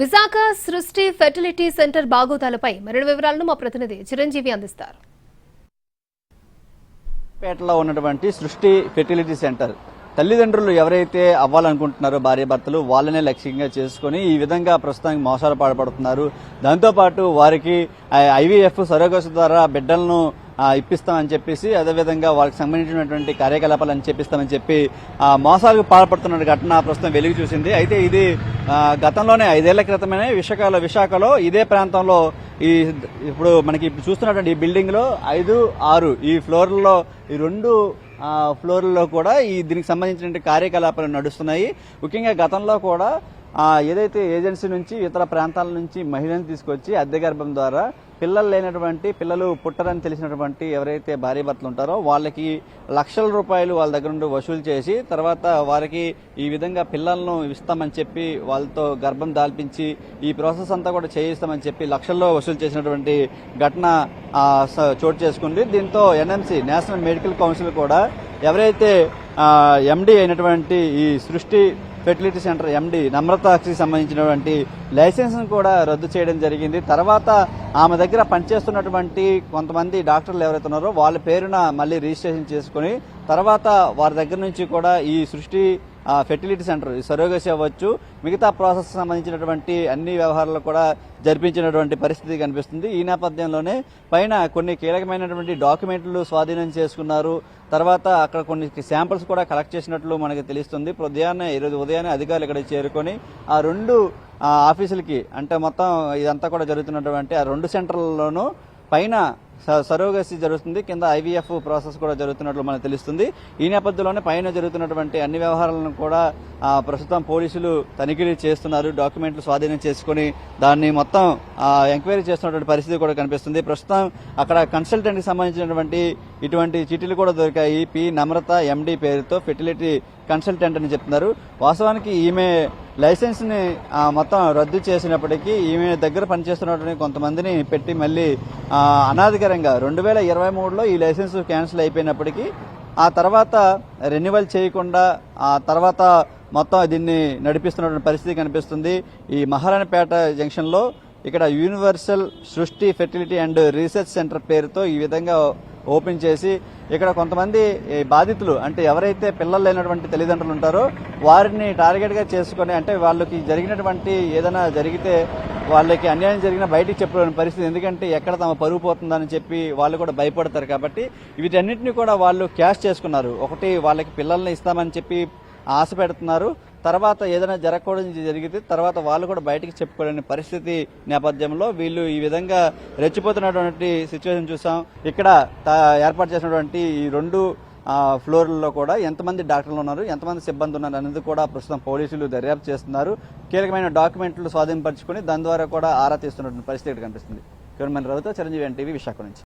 విశాఖ సృష్టి fertility centre బాగోతాలపై మరిన్ని వివరాలను మా ప్రతినిధి చిరంజీవి అందిస్తారు. పేటలో ఉన్నటువంటి సృష్టి ఫెర్టిలిటీ సెంటర్. తల్లిదండ్రులు ఎవరైతే అవ్వాలనుకుంటున్నారో భార్యాభర్తలు వాళ్ళనే లక్ష్యంగా చేసుకొని ఈ విధంగా ప్రస్తుతానికి మోసాలు పాల్పడుతున్నారు. దాంతోపాటు వారికి ఐవీఎఫ్ సరోగస్ ద్వారా బిడ్డలను ఇప్పిస్తామని చెప్పేసి అదేవిధంగా వాళ్ళకి సంబంధించినటువంటి కార్యకలాపాలను చేపిస్తామని చెప్పి మోసాలకు పాల్పడుతున్న ఘటన ప్రస్తుతం వెలుగు చూసింది. అయితే ఇది గతంలోనే ఐదేళ్ళ క్రితమే విశాఖలో విశాఖలో ఇదే ప్రాంతంలో ఈ ఇప్పుడు మనకి చూస్తున్నటువంటి ఈ బిల్డింగ్లో ఐదు ఆరు ఈ ఫ్లోర్లలో ఈ రెండు ఫ్లోర్లలో కూడా ఈ దీనికి సంబంధించిన కార్యకలాపాలు నడుస్తున్నాయి. ముఖ్యంగా గతంలో కూడా ఏదైతే ఏజెన్సీ నుంచి ఇతర ప్రాంతాల నుంచి మహిళలను తీసుకొచ్చి అద్దె గర్భం ద్వారా పిల్లలు లేనటువంటి పిల్లలు పుట్టరని తెలిసినటువంటి ఎవరైతే భార్య భర్తలు ఉంటారో వాళ్ళకి లక్షల రూపాయలు వాళ్ళ దగ్గర నుండి వసూలు చేసి తర్వాత వారికి ఈ విధంగా పిల్లలను ఇస్తామని చెప్పి వాళ్ళతో గర్భం దాల్పించి ఈ ప్రాసెస్ అంతా కూడా చేయిస్తామని చెప్పి లక్షల్లో వసూలు చేసినటువంటి ఘటన స- చోటు చేసుకుంది. దీంతో ఎన్ఎంసి నేషనల్ మెడికల్ కౌన్సిల్ కూడా ఎవరైతే ఎండి అయినటువంటి ఈ సృష్టి ఫెర్టిలిటీ సెంటర్ ఎండి నమ్రతాకి సంబంధించినటువంటి లైసెన్స్ కూడా రద్దు చేయడం జరిగింది. తర్వాత ఆమె దగ్గర పనిచేస్తున్నటువంటి కొంతమంది డాక్టర్లు ఎవరైతే ఉన్నారో వాళ్ళ పేరున మళ్ళీ రిజిస్ట్రేషన్ చేసుకుని తర్వాత వారి దగ్గర నుంచి కూడా ఈ సృష్టి ఫెర్టిలిటీ సెంటర్ సరోగసి అవ్వచ్చు. మిగతా ప్రాసెస్ సంబంధించినటువంటి అన్ని వ్యవహారాలు కూడా జరిపించినటువంటి పరిస్థితి కనిపిస్తుంది. ఈ నేపథ్యంలోనే పైన కొన్ని కీలకమైనటువంటి డాక్యుమెంట్లు స్వాధీనం చేసుకున్నారు. తర్వాత అక్కడ కొన్ని శాంపిల్స్ కూడా కలెక్ట్ చేసినట్లు మనకి తెలుస్తుంది. ఉదయాన్నే ఈరోజు ఉదయాన్నే అధికారులు ఇక్కడ చేరుకొని ఆ రెండు ఆఫీసులకి అంటే మొత్తం ఇదంతా కూడా జరుగుతున్నటువంటి ఆ రెండు సెంటర్లలోనూ పైన సరోగసి జరుగుతుంది. కింద ఐవీఎఫ్ ప్రాసెస్ కూడా జరుగుతున్నట్లు మనకు తెలుస్తుంది. ఈ నేపథ్యంలోనే పైన జరుగుతున్నటువంటి అన్ని వ్యవహారాలను కూడా ప్రస్తుతం పోలీసులు తనిఖీలు చేస్తున్నారు. డాక్యుమెంట్లు స్వాధీనం చేసుకుని దాన్ని మొత్తం ఎంక్వైరీ చేస్తున్నటువంటి పరిస్థితి కూడా కనిపిస్తుంది. ప్రస్తుతం అక్కడ కన్సల్టెంట్కి సంబంధించినటువంటి ఇటువంటి చిటీలు కూడా దొరికాయి. పి. నమ్రత ఎండి పేరుతో ఫెర్టిలిటీ కన్సల్టెంట్ అని చెప్తున్నారు. వాస్తవానికి ఈమె లైసెన్స్ని మొత్తం రద్దు చేసినప్పటికీ ఈమె దగ్గర పనిచేస్తున్నటువంటి కొంతమందిని పెట్టి మళ్ళీ అనాధికారంగా రెండు వేల ఇరవై మూడులో ఈ లైసెన్స్ క్యాన్సిల్ అయిపోయినప్పటికీ ఆ తర్వాత రెన్యువల్ చేయకుండా ఆ తర్వాత మొత్తం దీన్ని నడిపిస్తున్నటువంటి పరిస్థితి కనిపిస్తుంది. ఈ మహారాణిపేట జంక్షన్లో ఇక్కడ యూనివర్సల్ సృష్టి ఫెర్టిలిటీ అండ్ రీసెర్చ్ సెంటర్ పేరుతో ఈ విధంగా ఓపెన్ చేసి ఇక్కడ కొంతమంది బాధితులు అంటే ఎవరైతే పిల్లలు లేనటువంటి తల్లిదండ్రులు ఉంటారో వారిని టార్గెట్గా చేసుకుని చేసుకొని అంటే వాళ్ళకి జరిగినటువంటి ఏదైనా జరిగితే వాళ్ళకి అన్యాయం జరిగిన బయటికి చెప్పలేని పరిస్థితి. ఎందుకంటే ఎక్కడ తమ పరుగు పోతుందని చెప్పి వాళ్ళు కూడా భయపడతారు కాబట్టి వీటన్నిటిని కూడా వాళ్ళు క్యాష్ చేసుకున్నారు. ఒకటి వాళ్ళకి పిల్లల్ని ఇస్తామని చెప్పి ఆశ పెడుతున్నారు. తర్వాత ఏదైనా జరగకూడదు జరిగితే తర్వాత వాళ్ళు కూడా బయటకు చెప్పుకోలేని పరిస్థితి నేపథ్యంలో వీళ్ళు ఈ విధంగా రెచ్చిపోతున్నటువంటి సిచ్యువేషన్ చూసాం. ఇక్కడ తా- ఏర్పాటు చేసినటువంటి ఈ రెండు ఫ్లోర్లలో కూడా ఎంతమంది డాక్టర్లు ఉన్నారు ఎంతమంది సిబ్బంది ఉన్నారు అనేది కూడా ప్రస్తుతం పోలీసులు దర్యాప్తు చేస్తున్నారు. కీలకమైన డాక్యుమెంట్లు స్వాధీనపరచుకుని దాని ద్వారా కూడా ఆరా తీస్తున్నటువంటి పరిస్థితి ఇక్కడ కనిపిస్తుంది. కెమెరామెన్ రవితో చిరంజీవి ఎన్టీవీ విశాఖ నుంచి.